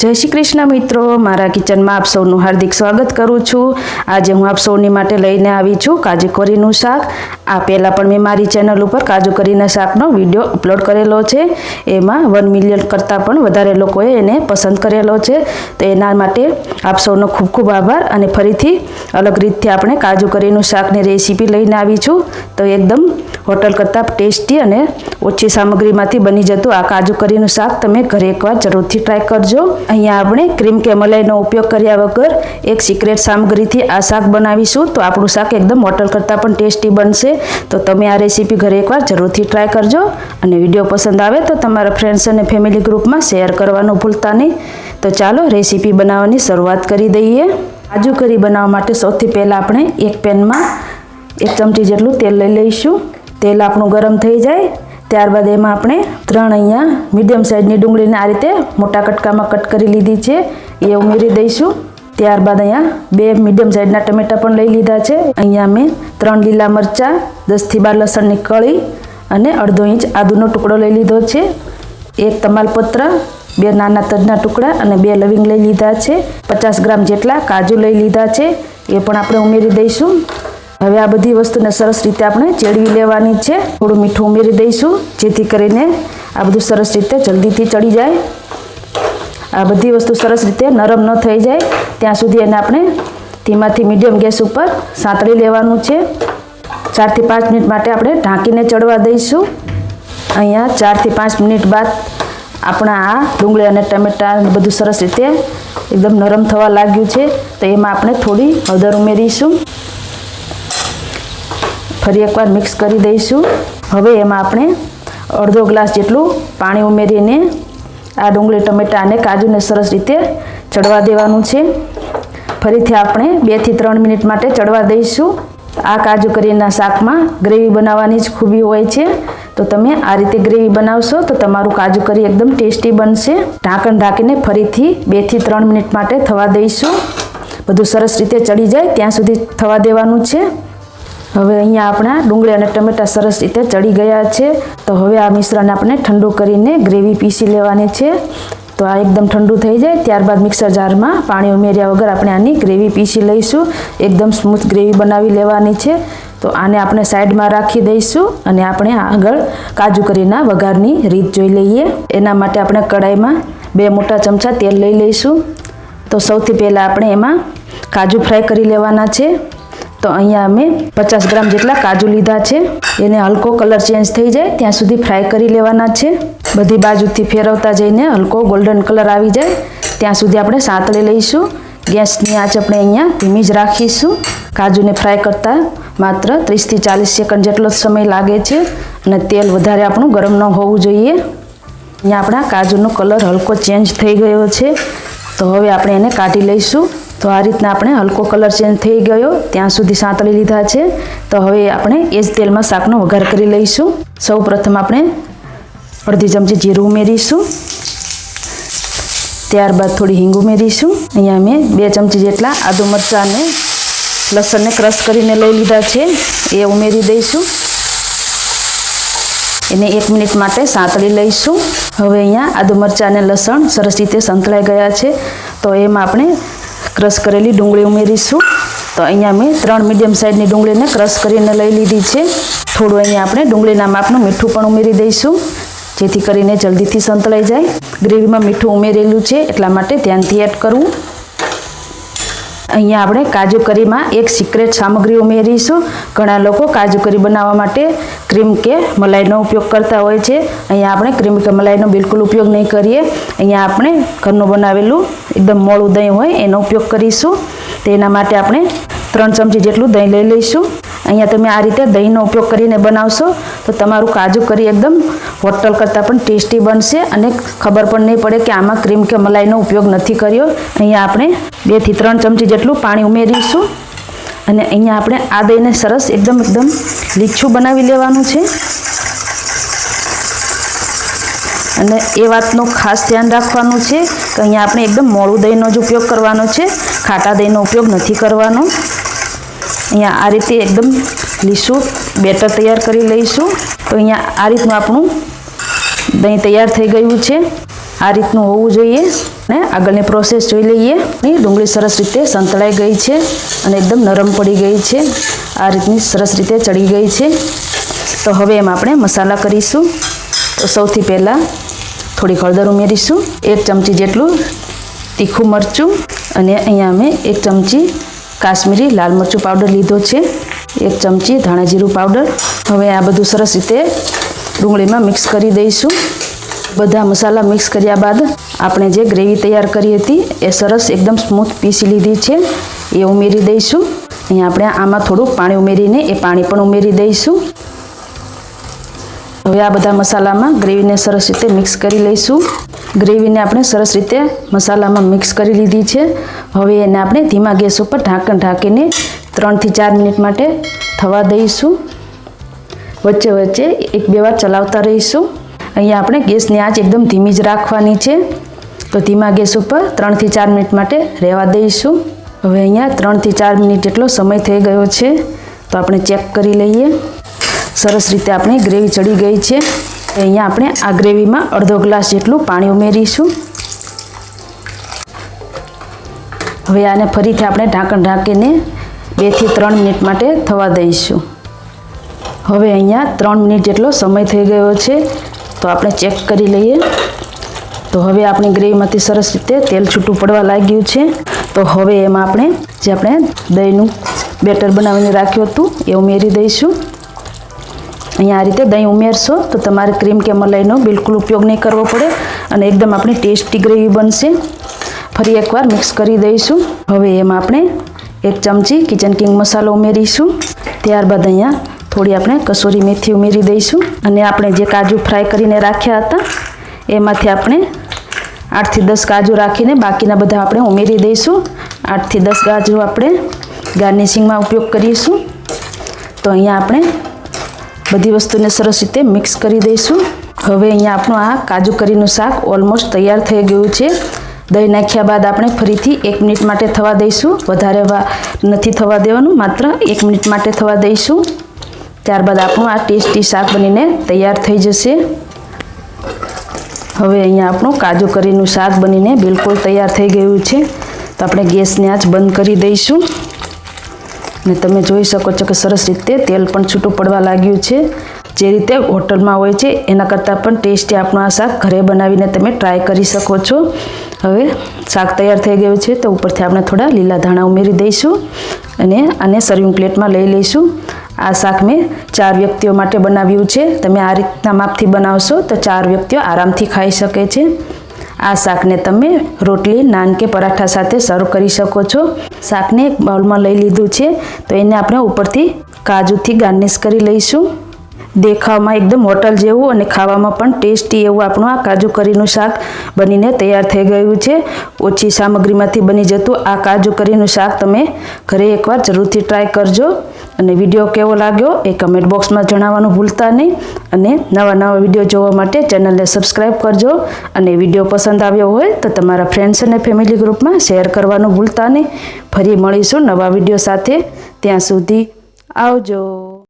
જય શ્રી કૃષ્ણ મિત્રો, મારા કિચનમાં આપ સૌનું હાર્દિક સ્વાગત કરું છું. આજે હું આપ સૌની માટે લઈને આવી છું કાજુ કરીનું શાક. આ પહેલાં પણ મેં મારી ચેનલ ઉપર કાજુ કરીના શાકનો વીડિયો અપલોડ કરેલો છે. એમાં વન મિલિયન કરતાં પણ વધારે લોકોએ એને પસંદ કરેલો છે. તો એના માટે આપ સૌનો ખૂબ ખૂબ આભાર અને ફરીથી અલગ રીતથી આપણે કાજુ કરીનું શાકની રેસીપી લઈને આવી છું. તો એકદમ હોટલ કરતાં ટેસ્ટી અને ઓછી સામગ્રીમાંથી બની જતું આ કાજુ કરીનું શાક તમે ઘરે એકવાર જરૂરથી ટ્રાય કરજો. અહીંયા આપણે ક્રીમ કે મલાઈનો ઉપયોગ કર્યા વગર એક સિક્રેટ સામગ્રીથી આ શાક બનાવીશું. તો આપણું શાક એકદમ હોટલ કરતાં પણ ટેસ્ટી બનશે. તો તમે આ રેસીપી ઘરે એકવાર જરૂરથી ટ્રાય કરજો. અને વીડિયો પસંદ આવે તો તમારા ફ્રેન્ડ્સ અને ફેમિલી ગ્રુપમાં શેર કરવાનું ભૂલતા નહીં. તો ચાલો રેસીપી બનાવવાની શરૂઆત કરી દઈએ. કાજુ કરી બનાવવા માટે સૌથી પહેલાં આપણે એક પેનમાં એક ચમચી જેટલું તેલ લઈ લઈશું. તેલ આપણું ગરમ થઈ જાય. ત્યારબાદ એમાં આપણે ત્રણ અહીંયા મીડિયમ સાઇઝની ડુંગળીને આ રીતે મોટા કટકામાં કટ કરી લીધી છે. એ ઉમેરી દઈશું. ત્યારબાદ અહીંયા બે મીડિયમ સાઇઝના ટમેટા પણ લઈ લીધા છે. અહીંયા મેં ત્રણ લીલા મરચાં દસથી બાર લસણની કળી અને અડધો ઇંચ આદુનો ટુકડો લઈ લીધો છે. એક તમાલપત્ર, બે નાના તજના ટુકડા અને બે લવિંગ લઈ લીધા છે. પચાસ ગ્રામ જેટલા કાજુ લઈ લીધા છે. એ પણ આપણે ઉમેરી દઈશું. હવે આ બધી વસ્તુને સરસ રીતે આપણે ચેડવી લેવાની છે. થોડું મીઠું ઉમેરી દઈશું, જેથી કરીને આ બધું સરસ રીતે જલ્દીથી ચડી જાય. આ બધી વસ્તુ સરસ રીતે નરમ ન થઈ જાય. ત્યાં સુધી એને આપણે ધીમાથી મીડિયમ ગેસ ઉપર સાંતળી લેવાનું છે. ચારથી પાંચ મિનિટ માટે આપણે ઢાંકીને ચડવા દઈશું. અહીંયા ચારથી પાંચ મિનિટ બાદ આપણા આ ડુંગળી અને ટમેટાં બધું સરસ રીતે એકદમ નરમ થવા લાગ્યું છે. તો એમાં આપણે થોડી હળદર ઉમેરીશું. ફરી એકવાર મિક્સ કરી દઈશું. હવે એમાં આપણે અડધો ગ્લાસ જેટલું પાણી ઉમેરીને આ ડુંગળી, ટમેટા અને કાજુને સરસ રીતે ચડવા દેવાનું છે. ફરીથી આપણે બેથી ત્રણ મિનિટ માટે ચડવા દઈશું. આ કાજુ કરીના શાકમાં ગ્રેવી બનાવવાની જ ખૂબી હોય છે. તો તમે આ રીતે ગ્રેવી બનાવશો તો તમારું કાજુ કરી એકદમ ટેસ્ટી બનશે. ઢાંકણ ઢાંકીને ફરીથી બેથી ત્રણ મિનિટ માટે થવા દઈશું. બધું સરસ રીતે ચડી જાય, ત્યાં સુધી થવા દેવાનું છે. હવે અહીંયા આપણા ડુંગળી અને ટમેટા સરસ રીતે ચડી ગયા છે. તો હવે આ મિશ્રણ આપણે ઠંડુ કરીને ગ્રેવી પીસી લેવાની છે. તો આ એકદમ ઠંડુ થઈ જાય. ત્યારબાદ મિક્સર જારમાં પાણી ઉમેર્યા વગર આપણે આની ગ્રેવી પીસી લઈશું. એકદમ સ્મૂથ ગ્રેવી બનાવી લેવાની છે. તો આને આપણે સાઈડમાં રાખી દઈશું અને આપણે આગળ કાજુ કરીના વઘારની રીત જોઈ લઈએ. એના માટે આપણે કડાઈમાં બે મોટા ચમચા તેલ લઈ લઈશું. તો સૌથી પહેલાં આપણે એમાં કાજુ ફ્રાય કરી લેવાના છે. તો અહીંયા અમે પચાસ ગ્રામ જેટલા કાજુ લીધા છે. એને હલકો કલર ચેન્જ થઈ જાય, ત્યાં સુધી ફ્રાય કરી લેવાના છે. બધી બાજુથી ફેરવતા જઈને હલકો ગોલ્ડન કલર આવી જાય. ત્યાં સુધી આપણે સાંતળી લઈશું. ગેસની આંચ આપણે અહીંયા ધીમી જ રાખીશું. કાજુને ફ્રાય કરતાં માત્ર ત્રીસથી ચાલીસ સેકન્ડ જેટલો સમય લાગે છે અને તેલ વધારે આપણું ગરમ ન હોવું જોઈએ. અહીંયા આપણા કાજુનો કલર હલકો ચેન્જ થઈ ગયો છે. તો હવે આપણે એને કાઢી લઈશું. તો આ રીતના આપણે હલકો કલર ચેન્જ થઈ ગયો. ત્યાં સુધી સાંતળી લીધા છે. તો હવે આપણે એ જ તેલમાં શાકનો વઘાર કરી લઈશું. સૌ પ્રથમ આપણે અડધી ચમચી જીરું ઉમેરીશું. ત્યારબાદ થોડી હિંગ ઉમેરીશું. અહીંયા મેં બે ચમચી જેટલા આદુ મરચાંને લસણને ક્રશ કરીને લઈ લીધા છે. એ ઉમેરી દઈશું. એને એક મિનિટ માટે સાંતળી લઈશું. હવે અહીંયા આદુ મરચાં અને લસણ સરસ રીતે સંતળાઈ ગયા છે. તો એમાં આપણે ક્રશ કરેલી ડુંગળી ઉમેરીશું. તો અહીંયા મેં ત્રણ મીડિયમ સાઇઝની ડુંગળીને ક્રશ કરીને લઈ લીધી છે. થોડું અહીંયા આપણે ડુંગળીના માપનું મીઠું પણ ઉમેરી દઈશું, જેથી કરીને જલ્દીથી સંતળાઈ જાય. ગ્રેવીમાં મીઠું ઉમેરેલું છે, એટલા માટે ધ્યાનથી એડ કરવું. અહીંયા આપણે કાજુ કરીમાં એક સિક્રેટ સામગ્રી ઉમેરીશું. ઘણા લોકો કાજુ કરી બનાવવા માટે ક્રીમ કે મલાઈનો ઉપયોગ કરતા હોય છે. અહીંયા આપણે ક્રીમ કે મલાઈનો બિલકુલ ઉપયોગ નહીં કરીએ. અહીંયા આપણે ઘરનું બનાવેલું એકદમ મોળું દહીં હોય એનો ઉપયોગ કરીશું. તેના માટે આપણે ત્રણ ચમચી જેટલું દહીં લઈ લઈશું. અહીંયા તમે આ રીતે દહીંનો ઉપયોગ કરીને બનાવશો, તો તમારું કાજુ કરી એકદમ હોટલ કરતાં પણ ટેસ્ટી બનશે અને ખબર પણ નહીં પડે કે આમાં ક્રીમ કે મલાઈનો ઉપયોગ નથી કર્યો. અહીંયા આપણે બેથી ત્રણ ચમચી જેટલું પાણી ઉમેરીશું. અને અહીંયા આપણે આ દહીંને સરસ એકદમ એકદમ લીછું બનાવી લેવાનું છે. અને એ વાતનું ખાસ ધ્યાન રાખવાનું છે કે અહીંયા આપણે એકદમ મોળું દહીંનો જ ઉપયોગ કરવાનો છે. ખાટા દહીંનો ઉપયોગ નથી કરવાનો. અહીંયા આ રીતે એકદમ લીસું બેટર તૈયાર કરી લઈશું. તો અહીંયા આ રીતનું આપણું દહીં તૈયાર થઈ ગયું છે. આ રીતનું હોવું જોઈએ અને આગળની પ્રોસેસ જોઈ લઈએ. ડુંગળી સરસ રીતે સંતળાઈ ગઈ છે અને એકદમ નરમ પડી ગઈ છે. આ રીતની સરસ રીતે ચડી ગઈ છે. તો હવે એમાં આપણે મસાલા કરીશું. તો સૌથી પહેલાં થોડી હળદર ઉમેરીશું. એક ચમચી જેટલું તીખું મરચું અને અહીંયા અમે એક ચમચી કાશ્મીરી લાલ મરચું પાવડર લીધો છે, એક ચમચી ધાણા જીરું પાવડર હવે આ બધું સરસ રીતે ડુંગળીમાં મિક્સ કરી દઈશું. બધા મસાલા મિક્સ કર્યા બાદ આપણે જે ગ્રેવી તૈયાર કરી હતી, એ સરસ એકદમ સ્મૂથ પીસી લીધી છે. એ ઉમેરી દઈશું. અહીંયા આપણે આમાં થોડું પાણી ઉમેરીને એ પાણી પણ ઉમેરી દઈશું. હવે આ બધા મસાલામાં ગ્રેવીને સરસ રીતે મિક્સ કરી લઈશું. ગ્રેવીને આપણે સરસ રીતે મસાલામાં મિક્સ કરી લીધી છે. હવે એને આપણે ધીમા ગેસ ઉપર ઢાંકણ ઢાંકીને ત્રણથી ચાર મિનિટ માટે થવા દઈશું. વચ્ચે વચ્ચે એક બે વાર ચલાવતા રહીશું. અહીંયા આપણે ગેસની આંચ એકદમ ધીમી જ રાખવાની છે. તો ધીમા ગેસ ઉપર ત્રણથી ચાર મિનિટ માટે રહેવા દઈશું. હવે અહીંયા ત્રણથી ચાર મિનિટ જેટલો સમય થઈ ગયો છે. તો આપણે ચેક કરી લઈએ. સરસ રીતે આપણી ગ્રેવી ચડી ગઈ છે. અહીંયા આપણે આ ગ્રેવીમાં અડધો ગ્લાસ જેટલું પાણી ઉમેરીશું. હવે આને ફરીથી આપણે ઢાંકણ ઢાંકીને બેથી ત્રણ મિનિટ માટે થવા દઈશું. હવે અહીંયા ત્રણ મિનિટ જેટલો સમય થઈ ગયો છે, તો આપણે ચેક કરી લઈએ. તો હવે આપણી ગ્રેવીમાંથી સરસ રીતે તેલ છૂટું પડવા લાગ્યું છે. તો હવે એમાં આપણે જે આપણે દહીંનું બેટર બનાવીને રાખ્યું હતું, એ ઉમેરી દઈશું. અહીંયા આ રીતે દહીં ઉમેરશો તો તમારે ક્રીમ કે મલાઈનો બિલકુલ ઉપયોગ નહીં કરવો પડે અને એકદમ આપણી ટેસ્ટી ગ્રેવી બનશે. ફરી એકવાર મિક્સ કરી દઈશું. હવે એમાં આપણે એક ચમચી કિચન કિંગ મસાલો ઉમેરીશું. ત્યારબાદ અહીંયા થોડી આપણે કસૂરી મેથી ઉમેરી દઈશું. અને આપણે જે કાજુ ફ્રાય કરીને રાખ્યા હતા, એમાંથી આપણે આઠથી દસ કાજુ રાખીને બાકીના બધા આપણે ઉમેરી દઈશું. આઠથી દસ કાજુ આપણે ગાર્નિશિંગમાં ઉપયોગ કરીશું. તો અહીંયા આપણે બધી વસ્તુને સરસ રીતે મિક્સ કરી દઈશું. હવે અહીંયા આપણું આ કાજુ કરીનું શાક ઓલમોસ્ટ તૈયાર થઈ ગયું છે. દહીં નાખ્યા બાદ આપણે ફરીથી એક મિનિટ માટે થવા દઈશું. વધારે નથી થવા દેવાનું, માત્ર એક મિનિટ માટે થવા દઈશું. ત્યારબાદ આપણું આ ટેસ્ટી શાક બનીને તૈયાર થઈ જશે. હવે અહીંયા આપણું કાજુ કરીનું શાક બનીને બિલકુલ તૈયાર થઈ ગયું છે. તો આપણે ગેસની આંચ બંધ કરી દઈશું. અને તમે જોઈ શકો છો કે સરસ રીતે તેલ પણ છૂટું પડવા લાગ્યું છે. જે રીતે હોટલમાં હોય છે, એના કરતાં પણ ટેસ્ટી આપણું આ શાક ઘરે બનાવીને તમે ટ્રાય કરી શકો છો. હવે શાક તૈયાર થઈ ગયું છે, તો ઉપરથી આપણે થોડા લીલા ધાણા ઉમેરી દઈશું અને આને સર્વિંગ પ્લેટમાં લઈ લઈશું. આ શાક મેં ચાર વ્યક્તિઓ માટે બનાવ્યું છે. તમે આ રીતના માપથી બનાવશો તો ચાર વ્યક્તિઓ આરામથી ખાઈ શકે છે. આ શાકને તમે રોટલી, નાન કે પરાઠા સાથે સર્વ કરી શકો છો. શાકને એક બાઉલમાં લઈ લીધું છે. તો એને આપણે ઉપરથી કાજુથી ગાર્નિશ કરી લઈશું. દેખાવમાં એકદમ હોટલ જેવું અને ખાવામાં પણ ટેસ્ટી એવું આપણું આ કાજુ કરીનું શાક બનીને તૈયાર થઈ ગયું છે. ઓછી સામગ્રીમાંથી બની જતું આ કાજુ કરીનું શાક તમે ઘરે એકવાર જરૂરથી ટ્રાય કરજો. અને વીડિયો કેવો લાગ્યો એ કમેન્ટ બોક્સમાં જણાવવાનું ભૂલતા નહીં. અને નવા નવા વીડિયો જોવા માટે ચેનલને સબસ્ક્રાઈબ કરજો. અને વીડિયો પસંદ આવ્યો હોય તો તમારા ફ્રેન્ડ્સ અને ફેમિલી ગ્રુપમાં શેર કરવાનું ભૂલતા નહીં. ફરી મળીશું નવા વીડિયો સાથે. ત્યાં સુધી આવજો.